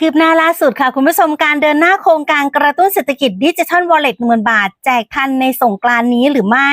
คืบหน้าล่าสุดค่ะคุณผู้ชมการเดินหน้าโครงการกระตุ้นเศรษฐกิจดิจิทัลวอลเล็ตหมื่นบาท แจกทันในสงกรานนี้หรือไม่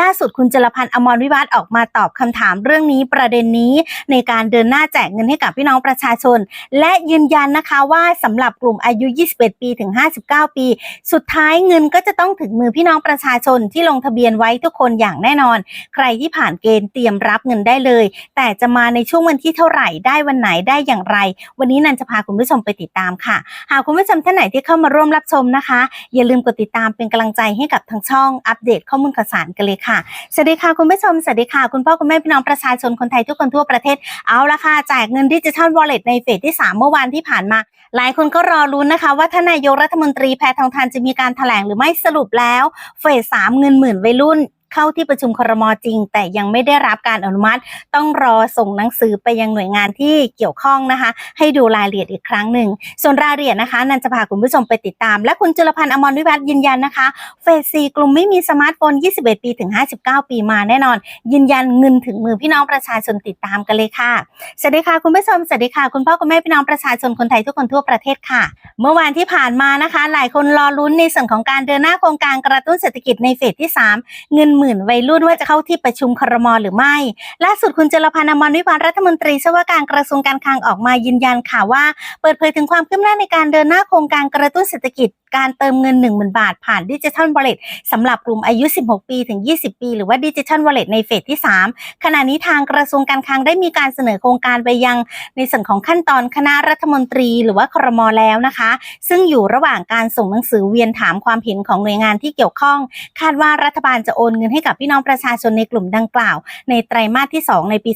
ล่าสุดคุณจรพันธ์อมรวิวัฒน์ออกมาตอบคำถามเรื่องนี้ประเด็นนี้ ในการเดินหน้าแจกเงินให้กับพี่น้องประชาชน และยืนยันนะคะว่าสำหรับกลุ่มอายุ 21 ปีถึง 59 ปี สุดท้ายเงินก็จะต้องถึงมือพี่น้องประชาชนที่ลงทะเบียนไว้ทุกคนอย่างแน่นอน ใครที่ผ่านเกณฑ์เตรียมรับเงินได้เลย แต่จะมาในช่วงวันที่เท่าไหร่ได้วันไหนได้อย่างไร วันนี้นันจะพาคุณผู้ชมไปติดตามค่ะ หากคุณผู้ชมท่านไหนที่เข้ามาร่วมรับชมนะคะ อย่าลืมกดติดตามเป็นกำลังใจให้กับทางช่องอัปเดตข้อมูลข่าวสารกันเลยค่ะ สวัสดีค่ะคุณผู้ชม สวัสดีค่ะ คุณพ่อคุณแม่พี่น้องประชาชนคนไทยทุกคนทั่วประเทศ เอาละค่ะแจกเงินดิจิทัลวอลเล็ตในเฟสที่ 3 เมื่อวานที่ผ่านมา หลายคนก็รอรุ้นนะคะ ว่าท่านนายกรัฐมนตรีแพทองทานจะมีการแถลงหรือไม่สรุปแล้ว เฟสสามเงินหมื่นวัยรุ่น เข้าที่ประชุมครมจริง แต่ยังไม่ได้รับการอนุมัติ ต้องรอส่งหนังสือไปยังหน่วยงานที่เกี่ยวข้องนะคะ ให้ดูรายละเอียดอีกครั้งหนึ่ง ส่วนรายละเอียดนะคะ นันจะพาคุณผู้ชมไปติดตาม และคุณจุลพันธ์อมรวิวัฒน์ยืนยันนะคะเฟสซีกลุ่มไม่มีสมาร์ทโฟน 21 ปีถึง 59 ปีมาแน่นอน ยืนยันเงินถึงมือพี่น้องประชาชนติดตามกันเลยค่ะสวัสดีค่ะคุณผู้ชมสวัสดีค่ะคุณพ่อคุณแม่พี่น้องประชาชนคนไทยทุกคนทั่วประเทศค่ะ เมื่อวานที่ผ่านมานะคะ หลายคนรอลุ้นในส่วนของการเดินหน้าโครงการกระตุ้นเศรษฐกิจในเฟสที่ 3 เงินหมื่นวัยรุ่นว่าจะเข้าที่ประชุมครมหรือไม่ ล่าสุดคุณจรพันธ์อมรวิวันรัฐมนตรีช่วยว่าการกระทรวงการคลังออกมายืนยันค่ะว่า เปิดเผยถึงความคืบหน้าในการเดินหน้าโครงการกระตุ้นเศรษฐกิจการเติมเงิน 1 0,000 บาทผ่านดิจิทัลวอลเล็ตสำหรับกลุ่มอายุ 16 ปีถึง 20 ปี หรือว่าดิจิทัลวอลเล็ตในเฟสที่ 3 ขณะนี้ทางกระทรวงการคลังได้มีการเสนอโครงการไปยัง ในส่วนของขั้นตอนคณะรัฐมนตรีหรือว่าครมแล้วนะคะ ซึ่งอยู่ระหว่างการส่งหนังสือเวียนถามความเห็นของหน่วยงานที่เกี่ยวข้อง คาดว่ารัฐบาลจะโอนเงินให้กับพี่น้องประชาชนในกลุ่มดังกล่าว ในไตรมาสที่ 2 ในปี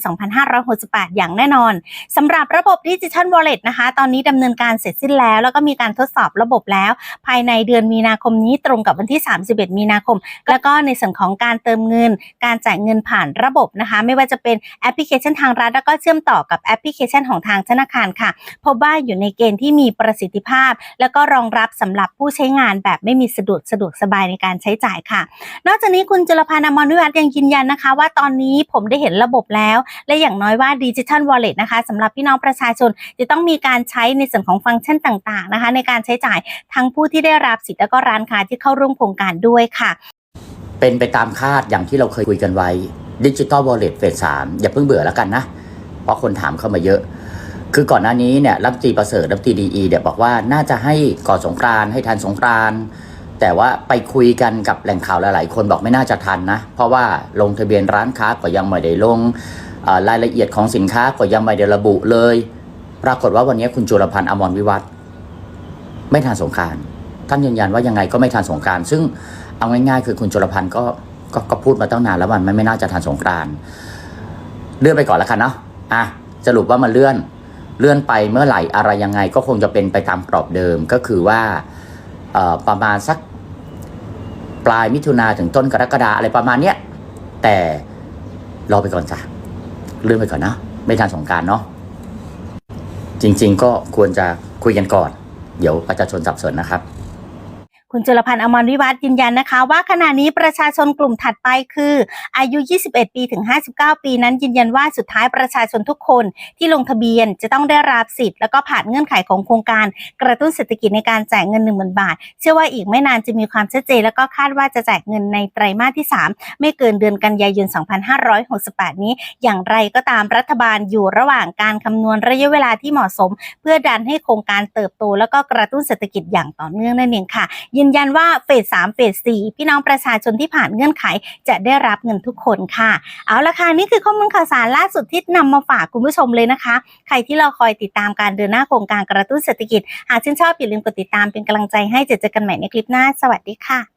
2568 อย่างแน่นอนสำหรับระบบดิจิทัลวอลเล็ตนะคะ ตอนนี้ดำเนินการเสร็จสิ้นแล้ว แล้วก็มีการทดสอบระบบแล้ว ภายในเดือนมีนาคมนี้ตรงกับวันที่ 31 มีนาคม แล้วก็ในส่วนของการเติมเงิน การจ่ายเงินผ่านระบบนะคะ ไม่ว่าจะเป็นแอปพลิเคชันทางรัฐแล้วก็เชื่อมต่อกับแอปพลิเคชันของทางธนาคารค่ะ พบว่าอยู่ในเกณฑ์ที่มีประสิทธิภาพ แล้วก็รองรับสำหรับผู้ใช้งานแบบไม่มีสะดุดสะดวกสบายในการใช้จ่ายค่ะ นอกจากนี้คุณจุลพันธ์อมรวิวัฒน์ยังยืนยันนะคะ ว่าตอนนี้ผมได้เห็นระบบแล้ว และอย่างน้อยว่าดิจิทัลวอลเล็ตนะคะสำหรับพี่น้องประชาชนจะต้องมีการใช้ในส่วนของฟังก์ชันต่างๆนะคะ ในการใช้จ่ายทั้งผู้ที่ได้รับสิทธิ์และก็ร้านค้าที่เข้าร่วมโครงการด้วยค่ะ เป็นไปตามคาดอย่างที่เราเคยคุยกันไว้ดิจิ t a l วอลเล็ตเฟสสามอย่าเพิ่งเบื่อแล้วกันนะ เพราะคนถามเข้ามาเยอะ คือก่อนหน้านี้เนี่ยรัฐมนตรีประเสริฐรัฐมนตรีดีเนี่ยบอกว่าน่าจะให้ก่อนสงกรานให้ทันสงกราน แต่ว่าไปคุยกันกับแหล่งข่าวหลาย ๆ คนบอกไม่น่าจะทันนะ เพราะว่าลงทะเบียนร้านค้าก็ยังไม่ได้ลงรายละเอียดของสินค้าก็ยังไม่ได้ระบุเลย ปรากฏว่าวันนี้คุณจุลพันธ์อมรวิวัฒน์ไม่ทันสงการท่านยืนยันว่ายังไงก็ไม่ทันสงการซึ่งเอาง่าย ๆ คือคุณจุลพันธ์ก็ก็ก็พูดมาตั้งนานแล้วมันไม่ไม่น่าจะทันสงกรานเลื่อนไปก่อนแล้วกันเนาะอะสรุปว่ามันเลื่อนเลื่อนไปเมื่อไหร่อะไรยังไงก็คงจะเป็นไปตามกรอบเดิมก็คือว่าประมาณสัก ปลายมิถุนาถึงต้นกรกฎาอะไรประมาณเนี้ยแต่รอไปก่อนจ้ะเลื่อนไปก่อนนะไม่ทันสงการเนาะจริง ๆ ก็ควรจะคุยกันก่อน เดี๋ยวประชาชนสับสนนะครับ คุณจุลพันธ์อมรวิวัฒน์ยืนยันนะคะ ว่าขณะนี้ประชาชนกลุ่มถัดไปคือ อายุ 21 ปีถึง 59 ปีนั้นยืนยันว่าสุดท้ายประชาชนทุกคนที่ลงทะเบียนจะต้องได้รับสิทธิ์แล้วก็ผ่านเงื่อนไขของโครงการกระตุ้นเศรษฐกิจในการแจกเงิน 1 0,000 บาท เชื่อว่าอีกไม่นานจะมีความชัดเจนแล้วก็คาดว่าจะแจกเงินในไตรมาสที่ 3 ไม่เกินเดือนกันยายน 2568 นี้ อย่างไรก็ตามรัฐบาลอยู่ระหว่างการคำนวณระยะเวลาที่เหมาะสม เพื่อดันให้โครงการเติบโต แล้วก็กระตุ้นเศรษฐกิจอย่างต่อเนื่องนั่นเองค่ะยืนยันว่าเฟสสามเฟสสี่พี่น้องประชาชนที่ผ่านเงื่อนไขจะได้รับเงินทุกคนค่ะ เอาละค่ะนี่คือข้อมูลข่าวสารล่าสุดที่นำมาฝากคุณผู้ชมเลยนะคะ ใครที่เราคอยติดตามการเดินหน้าโครงการกระตุ้นเศรษฐกิจ หากชื่นชอบอย่าลืมกดติดตามเป็นกำลังใจให้เจอเจอกันใหม่ในคลิปหน้า สวัสดีค่ะ